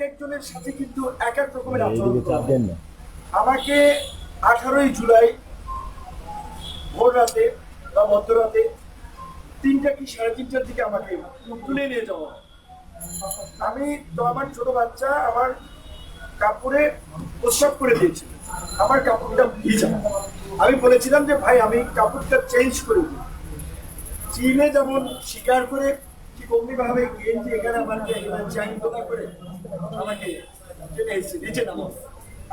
একজনের সাথে কিন্তু এক এক রকমের আচরণ এইদিকে করা চাপ হয়। দেন না। আমাকে আঠারোই জুলাই ভোর রাতে বা মধ্যরাতে তিনটা কি সাড়ে তিনটার দিকে আমাকে তুলে নিয়ে যাওয়া আমি তো আমার ছোট বাচ্চা আমার কাপড়ে প্রস্রাব করে দিয়েছিল আমার কাপড়টা ভিজা আমি বলেছিলাম যে ভাই আমি কাপড়টা চেঞ্জ করে দিই। চীনে যেমন শিকার করে অমনি ভাবে গেঞ্জি এখানে আমাকে চ্যাং দোলা করে আমাকে টেনে এসেছে, নিচে নামো।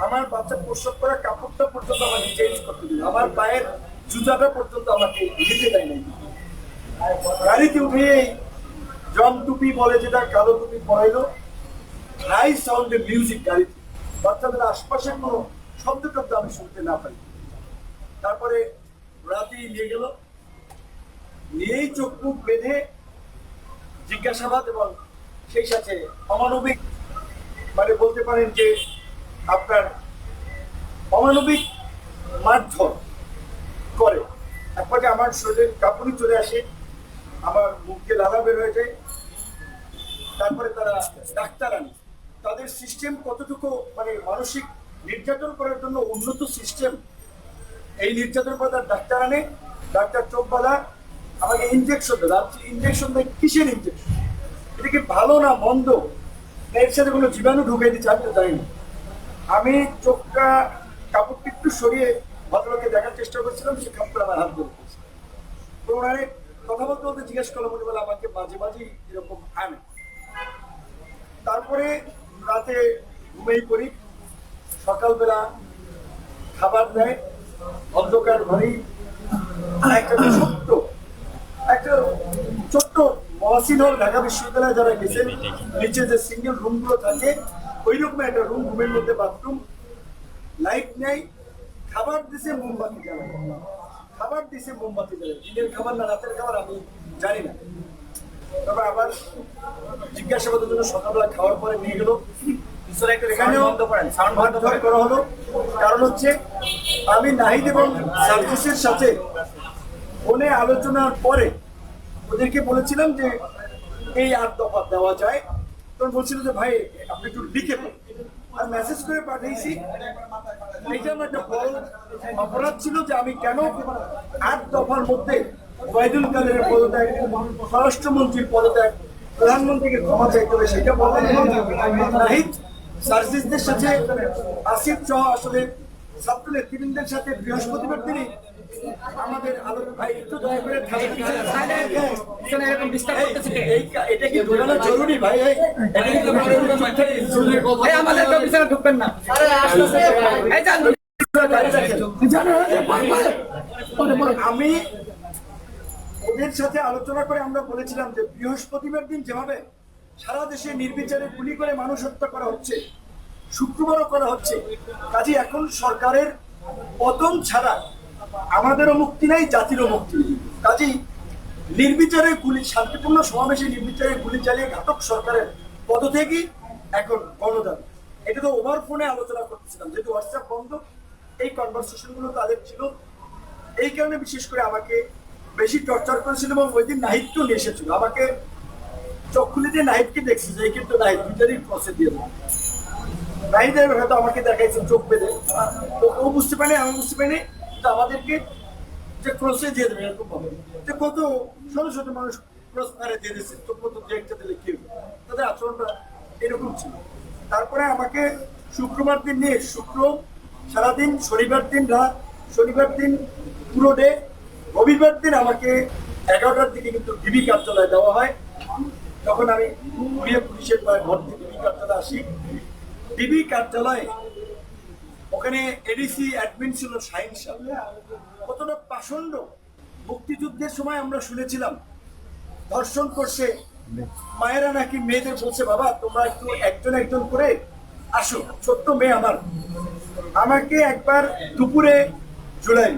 আমার বাচ্চা প্রসব করা কাপড়টা পর্যন্ত আমাকে চেঞ্জ করতে দিল। আমার পায়ের জুতাটা পর্যন্ত আমাকে নিতে দেয় নাই গাড়িতে উঠে জম টুপি বলে যেটা কালো টুপি পরাইলো হাই সাউন্ডের মিউজিক গাড়িতে। বাচ্চাদের আশপাশের কোনো শব্দ টব্দ আমি শুনতে না পাই। তারপরে রাতেই নিয়ে গেল। নিয়েই চোখ মুখ বেঁধে জিজ্ঞাসাবাদ এবং সেই সাথে অমানবিক মানে বলতে পারেন যে আপনার অমানবিক মারধর করে। একবারে আমার শরীরে কাঁপুনি চলে আসে, আমার মুখে লালা বের হয়ে যায়, তারপরে তারা ডাক্তার আনে। তাদের সিস্টেম কতটুকু মানে মানসিক নির্যাতন করার জন্য উন্নত সিস্টেম এই নির্যাতন করে তার ডাক্তার আনে। ডাক্তার চোখ বাঁধা আমাকে ইঞ্জেকশন দেয় ইঞ্জেকশন দেয়, কিসের ইঞ্জেকশন এটা কি ভালো না মন্দ? এর সাথে কোনো জীবাণু ঢুকে দিচ্ছে, আমি তো জানি না। আমি চোখটা, কাপড়টি একটু সরিয়ে ভদ্রলোককে দেখার চেষ্টা করছিলাম, সে কাপড় আমার হাত ধরে তো ওনারে কথা বলতে বলতে জিজ্ঞেস করলাম, উনি বলে আমাকে মাঝে মাঝে এরকম আনে। তারপরে রাতে ঘুমেই পড়ি। সকালবেলা খাবার দেয়। অন্ধকার ঘরেই। একটা ছোট্ট একটা ছোট্ট মহাসিন হল ঢাকা বিশ্ববিদ্যালয়ে যারা গেছেন নিচে যে সিঙ্গেল রুমগুলো থাকে ওই রকম একটা রুম রুমের মধ্যে বাথরুম লাইট নেই খাবার দিছে মোমবাতি জ্বালায়। খাবার দিছে মোমবাতি জ্বালায়। দিনের খাবার না রাতের খাবার আমি জানি না। তবে আবার জিজ্ঞাসাবাদের জন্য সকালবেলা খাওয়ার পরে নিয়ে গেল। করা হলো। কারণ হচ্ছে আমি নাহিদ এবং সার্ভিসের সাথে ফোনে আলোচনার পরে ওদেরকে বলেছিলাম যে এই আট দফা দেওয়া যায়। তখন বলছিল যে, ভাই, আপনি একটু লিখে আর মেসেজ করে পাঠিয়েছি। এইটা আমার একটা বড় অপরাধ ছিল যে, আমি কেন আট দফার মধ্যে ওবায়দুল কাদের পদত্যাগ, স্বরাষ্ট্রমন্ত্রীর পদত্যাগ, প্রধানমন্ত্রীকে ক্ষমা চাইতে হবে সেটা বলা নাহিদ সার্জিসদের সাথে, আসিফ সহ আসলে ছাত্র নেতৃবৃন্দের সাথে বৃহস্পতিবার দিনই আমাদের আলোক ভাই একটু দয়া করে এখানে এরকম ডিস্টার্ব করতেছে এই এটা কি বোঝানো জরুরি ভাই? এটা কি বোঝানো আমাদের কেউ পিছনে ঢুকবেন না। এই যান। আমি ওদের সাথে আলোচনা করে আমরা বলেছিলাম যে বৃহস্পতিবার দিন যেভাবে সারা দেশে নির্বিচারে গুলি করে মানুষ হত্যা করা হচ্ছে শুক্রবারও করা হচ্ছে কাজে এখন সরকারের পতন ছাড়া আমাদেরও মুক্তি নাই, জাতিরও মুক্তি নেই। কাজেই নির্বিচারে গুলি, শান্তিপূর্ণ সমাবেশে নির্বিচারে গুলি চালিয়ে ঘাতক সরকারের পদ পদত্যাগই এখন গণদান। এটা তো ওভার ফোনে আলোচনা করতেছিলাম, যেহেতু হোয়াটসঅ্যাপ বন্ধ, এই কনভারসেশনগুলো তাদের ছিল। এই কারণে বিশেষ করে আমাকে বেশি টর্চার করেছিল এবং ওই দিন নাহিদকেও নিয়ে এসেছিল। আমাকে চক্ষুলি দিয়ে নাহিদকে দেখছি যে কিন্তু নাহিদ দুইটারই ক্রসে দিয়ে দেবো। নাহিদের হয়তো আমাকে দেখাইছে চোখ পেলে তো ও বুঝতে পারেনি, আমি বুঝতে পারিনি। কিন্তু আমাদেরকে যে ক্রসে দিয়ে দেবে এরকম ভাবে যে কত শত শত মানুষ ক্রস ফায়ারে দিয়ে দিচ্ছে তো কত দু একটা দিলে কি তাদের আচরণটা এরকম ছিল। তারপরে আমাকে শুক্রবার দিন নিয়ে, শুক্র সারাদিন, শনিবার দিন রাত, শনিবার দিন পুরো ডে রবিবার দিন আমাকে এগারোটার দিকে কিন্তু ডিবি কার্যালয়ে দেওয়া হয়। তখন আমি পুলিশের থেকে ডিবি কার্যালয়ে আসি। ডিবি কার্যালয়ে ওখানে এডিসি অ্যাডমিন ছিল শাহিন কতটা পাষণ্ড মুক্তিযুদ্ধের সময় আমরা শুনেছিলাম, ধর্ষণ করছে, মায়েরা নাকি মেয়েদের বলছে, বাবা, তোমরা একটু একজন একজন করে আসো, ছোট্ট মেয়ে আমার। আমাকে একবার দুপুরে ঝুলাই,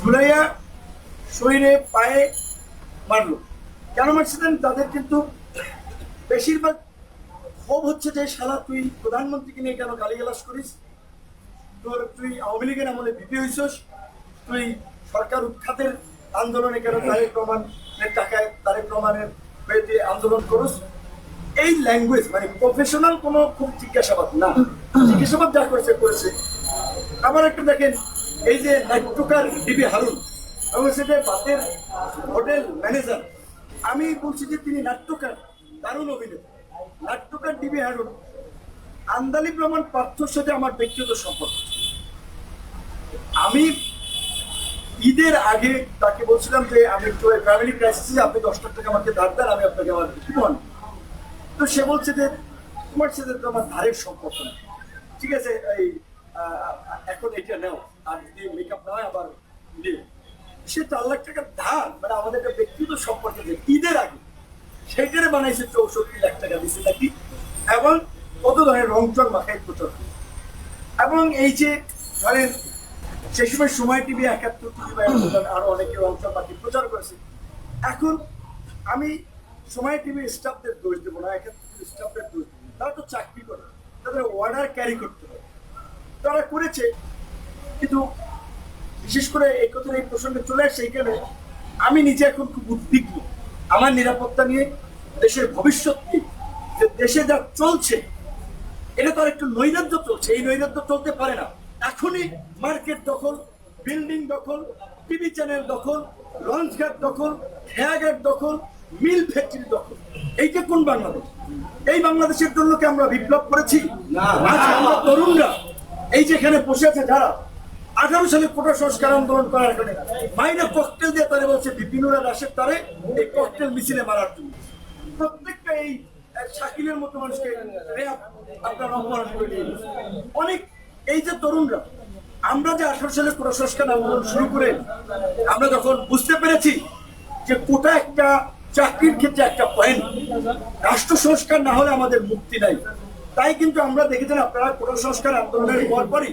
ঝুলাইয়া শরীরে পায়ে মারলো। কেন মারছিলেন? তাদের কিন্তু বেশিরভাগ ক্ষোভ হচ্ছে যে, শালা, তুই প্রধানমন্ত্রীকে নিয়ে কেন গালিগালাজ করিস? তোর তুই আওয়ামী লীগের আমলে বিপি হইছস, তুই সরকার উৎখাতের আন্দোলনে কেন তারেক রহমানের টাকায় তারেক রহমানের বিরুদ্ধে আন্দোলন করস? এই ল্যাঙ্গুয়েজ মানে প্রফেশনাল কোনো খুব জিজ্ঞাসাবাদ না। জিজ্ঞাসাবাদ যা করেছে করেছে। আবার একটা দেখেন, এই যে নাট্যকার ডিবি হারুন এবং সেটা বাতের হোটেল ম্যানেজার, আমি বলছি যে তিনি নাট্যকার, দারুণ অভিনেতা। নাট্যকার ডিবি হারুন আন্দালিব রহমান পার্থর সাথে আমার ব্যক্তিগত সম্পর্ক। আমি ঈদের আগে তাকে বলছিলাম যে, আমি একটু ফ্যামিলি ক্রাইসিসে আপনি দশ লাখ টাকা আমাকে ধার দেন, আমি আপনাকে আমার জীবন তো সে বলছে যে, তোমার সাথে তো আমার ধারের সম্পর্ক নেই। ঠিক আছে, এই এখন এটা নেও। আর যদি মেকআপ না হয়, আবার নিও। সে চার লাখ টাকার ধার মানে আমাদের একটা ব্যক্তিগত সম্পর্ক যে ঈদের আগে, সেইটারে বানাইছে চৌষট্টি লাখ টাকা দিচ্ছে নাকি এবং কত ধরনের রং চং মাখায় প্রচার এবং এই যে ধরেন, সে সময় সময় টিভি একাত্তর টিভি বা আরও অনেকে রং অংশ পাখি প্রচার করেছে। এখন আমি সময় টিভি স্টাফদের দোষ দেবো না, একাত্তর স্টাফদের দোষ তারা তো চাকরি করে, তাদের অর্ডার ক্যারি করতে হবে। তারা করেছে, কিন্তু বিশেষ করে এই কথা এই প্রসঙ্গে চলে আসে এইখানে আমি নিজে এখন খুব উদ্বিগ্ন। আমার নিরাপত্তা নিয়ে দেশের ভবিষ্যৎ নিয়ে যে দেশে যা চলছে এটা তো একটু নৈরাজ্য চলছে এই নৈরাজ্য চলতে পারে না। এখনই মার্কেট দখল বিল্ডিং দখল টিভি চ্যানেল দখল লঞ্চ ঘাট দখল খেয়াঘাট দখল মিল ফ্যাক্টরি দখল। এইটা কোন বাংলাদেশ? এই বাংলাদেশের জন্য কি আমরা বিপ্লব করেছি? আজকে আমরা তরুণরা এই যেখানে বসে আছে যারা আঠারো সালে কোটা সংস্কার আন্দোলন করার কারণে মাইনে ককটেল দিয়ে তারা বলছে বিপিনুরা রাশের তারে এই ককটেল মিছিলে মারার জন্য। প্রত্যেকটা এই শাকিলের মতো মানুষকে র্যাব আপনার অপহরণ করে নিয়ে অনেক, এই যে তরুণরা, আমরা যে আঠারো সালে কোটা সংস্কার আন্দোলন শুরু করে আমরা যখন বুঝতে পেরেছি যে কোটা একটা চাকরির ক্ষেত্রে একটা পয়েন্ট রাষ্ট্র সংস্কার না হলে আমাদের মুক্তি নাই। তাই কিন্তু আমরা দেখেছেন আপনারা কোটা সংস্কার আন্দোলনের পরপরই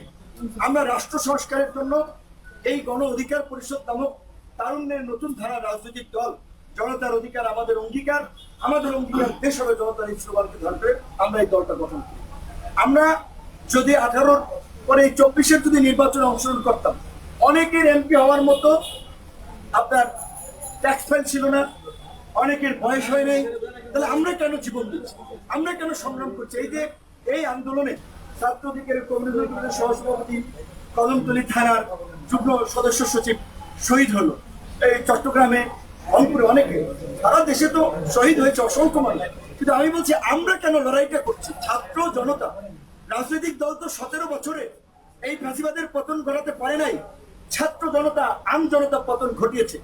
আমরা রাষ্ট্র সংস্কারের জন্য এই গণ অধিকার পরিষদ নামক তারুণ্যের নতুন ধারা রাজনৈতিক দল জনতার অধিকার আমাদের অঙ্গীকার আমাদের অঙ্গীকার দেশ হবে জনতার এই স্লোগানকে ধর আমরা এই দলটা গঠন করি। আমরা যদি আঠারোর পরে এই চব্বিশের যদি নির্বাচনে অংশগ্রহণ করতাম, অনেকের এমপি হওয়ার মতো আপনার ট্যাক্স ফাইল ছিল না, অনেকের বয়স হয় নাই, তাহলে আমরা কেন জীবন দিচ্ছি? আমরা কেন সংগ্রাম করছি? এই যে এই আন্দোলনে ছাত্র অধিকারের কমিউনিটি সহসভাপতি কদমতলী থানার যুগ্ম সদস্য সচিব শহীদ হলো। এই চট্টগ্রামে রংপুরে অনেকে সারা দেশে তো শহীদ হয়েছে অসংখ্য মানুষ কিন্তু আমি বলছি, আমরা কেন লড়াইটা করছি? ছাত্র জনতা, রাজনৈতিক দল তো সতেরো বছরে এই ফাঁসিবাদের পতন ঘটাতে পারে নাই। ছাত্র জনতা, আম জনতা পতন ঘটিয়েছে।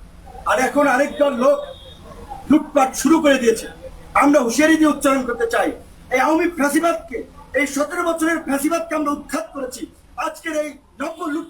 আর এখন আরেক দল লোক লুটপাট শুরু করে দিয়েছে। আমরা হুঁশিয়ারি দিয়ে উচ্চারণ করতে চাই, এই আওয়ামী ফাঁসিবাদকে এই সতেরো বছরের ফ্যাসিবাদকে আমরা উৎখাত করেছি। আজকের এই নব্য লুট